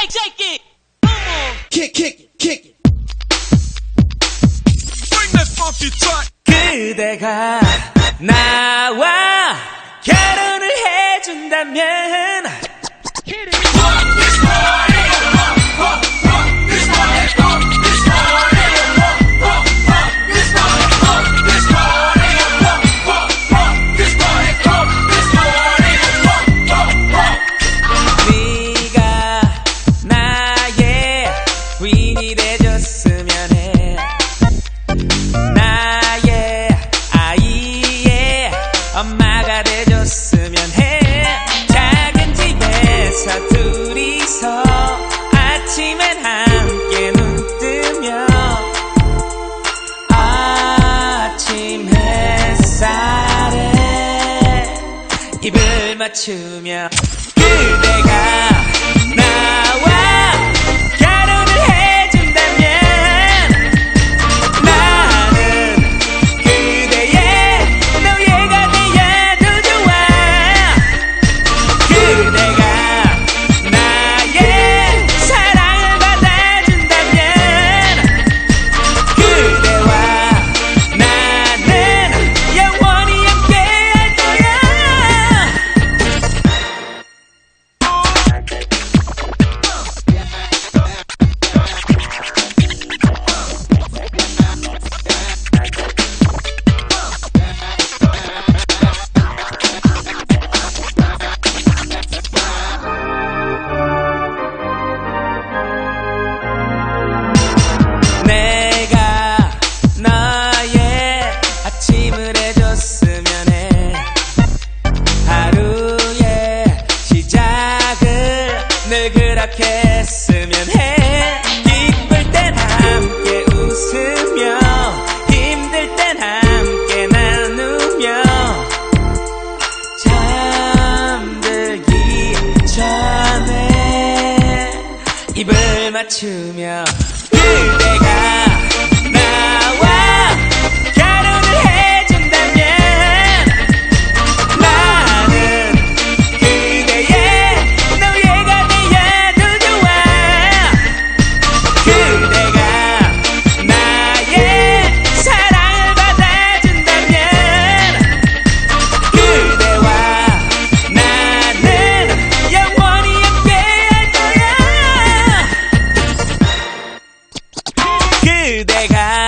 shake, shake it. Come on. Kick, kick it, kick it. Bring that funky touch. 그대가 나와 결혼을 해준다면 맞추며 그대가 늘 그렇게 했으면 해. 기쁠 땐 함께 웃으며 힘들 땐 함께 나누며. 잠들기 전에 입을 맞추며 그대가 그대가